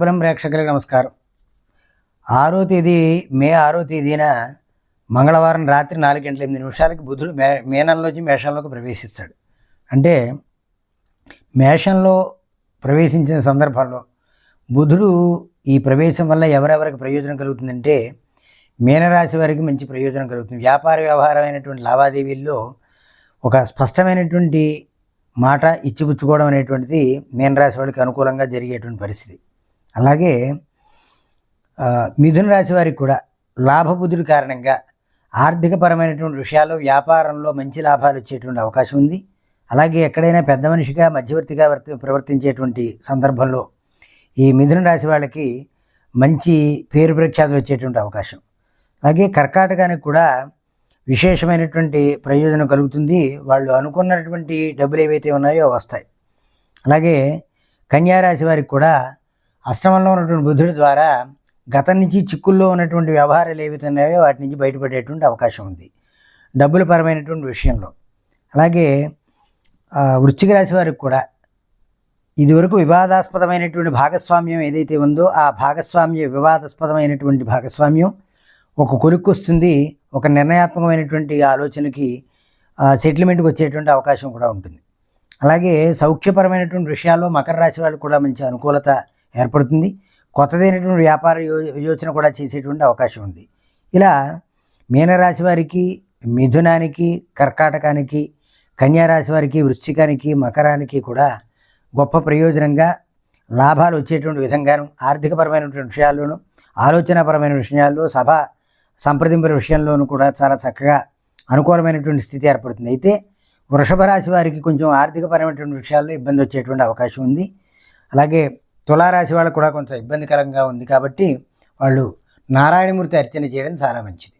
పురం ప్రేక్షకులకు నమస్కారం. ఆరో తేదీ మే ఆరో తేదీన మంగళవారం రాత్రి నాలుగు గంటల ఎనిమిది నిమిషాలకి బుధుడు మే మేనంలోంచి మేషంలోకి ప్రవేశిస్తాడు. అంటే మేషంలో ప్రవేశించిన సందర్భంలో బుధుడు ఈ ప్రవేశం వల్ల ఎవరెవరికి ప్రయోజనం కలుగుతుందంటే మీనరాశి వారికి మంచి ప్రయోజనం కలుగుతుంది. వ్యాపార వ్యవహారమైనటువంటి లావాదేవీల్లో ఒక స్పష్టమైనటువంటి మాట ఇచ్చిపుచ్చుకోవడం అనేటువంటిది మీనరాశి వాడికి అనుకూలంగా జరిగేటువంటి పరిస్థితి. అలాగే మిథున రాశి వారికి కూడా లాభబుద్ధుడి కారణంగా ఆర్థికపరమైనటువంటి విషయాల్లో వ్యాపారంలో మంచి లాభాలు వచ్చేటువంటి అవకాశం ఉంది. అలాగే ఎక్కడైనా పెద్ద మనిషిగా మధ్యవర్తిగా వర్తి ప్రవర్తించేటువంటి సందర్భంలో ఈ మిథున రాశి వాళ్ళకి మంచి పేరు ప్రఖ్యాతులు వచ్చేటువంటి అవకాశం. అలాగే కర్కాటకానికి కూడా విశేషమైనటువంటి ప్రయోజనం కలుగుతుంది. వాళ్ళు అనుకున్నటువంటి డబ్బులు ఏవైతే ఉన్నాయో వస్తాయి. అలాగే కన్యారాశి వారికి కూడా అష్టమంలో ఉన్నటువంటి బుధుడి ద్వారా గతం నుంచి చిక్కుల్లో ఉన్నటువంటి వ్యవహారాలు ఏవైతే ఉన్నాయో వాటి నుంచి బయటపడేటువంటి అవకాశం ఉంది. డబ్బుల పరమైనటువంటి విషయంలో. అలాగే వృశ్చిక రాశి వారికి కూడా ఇదివరకు వివాదాస్పదమైనటువంటి భాగస్వామ్యం ఏదైతే ఉందో ఆ భాగస్వామ్య వివాదాస్పదమైనటువంటి భాగస్వామ్యం ఒక కొలుక్కు వస్తుంది ఒక నిర్ణయాత్మకమైనటువంటి ఆలోచనకి సెటిల్మెంట్కి వచ్చేటువంటి అవకాశం కూడా ఉంటుంది. అలాగే సౌఖ్యపరమైనటువంటి విషయాల్లో మకర రాశి వాళ్ళకి కూడా మంచి అనుకూలత ఏర్పడుతుంది. కొత్తదైనటువంటి వ్యాపార యో యోచన కూడా చేసేటువంటి అవకాశం ఉంది. ఇలా మీనరాశి వారికి మిథునానికి కర్కాటకానికి కన్యారాశి వారికి వృశ్చికానికి మకరానికి కూడా గొప్ప ప్రయోజనంగా లాభాలు వచ్చేటువంటి విధంగాను ఆర్థికపరమైనటువంటి విషయాల్లోనూ ఆలోచనాపరమైన విషయాల్లో సభ సంప్రదింపుల విషయంలోనూ కూడా చాలా చక్కగా అనుకూలమైనటువంటి స్థితి ఏర్పడుతుంది. అయితే వృషభ రాశి వారికి కొంచెం ఆర్థికపరమైనటువంటి విషయాల్లో ఇబ్బంది వచ్చేటువంటి అవకాశం ఉంది. అలాగే తులారాశి వాళ్ళకు కూడా కొంచెం ఇబ్బందికరంగా ఉంది కాబట్టి వాళ్ళు నారాయణమూర్తి అర్చన చేయడం చాలా మంచిది.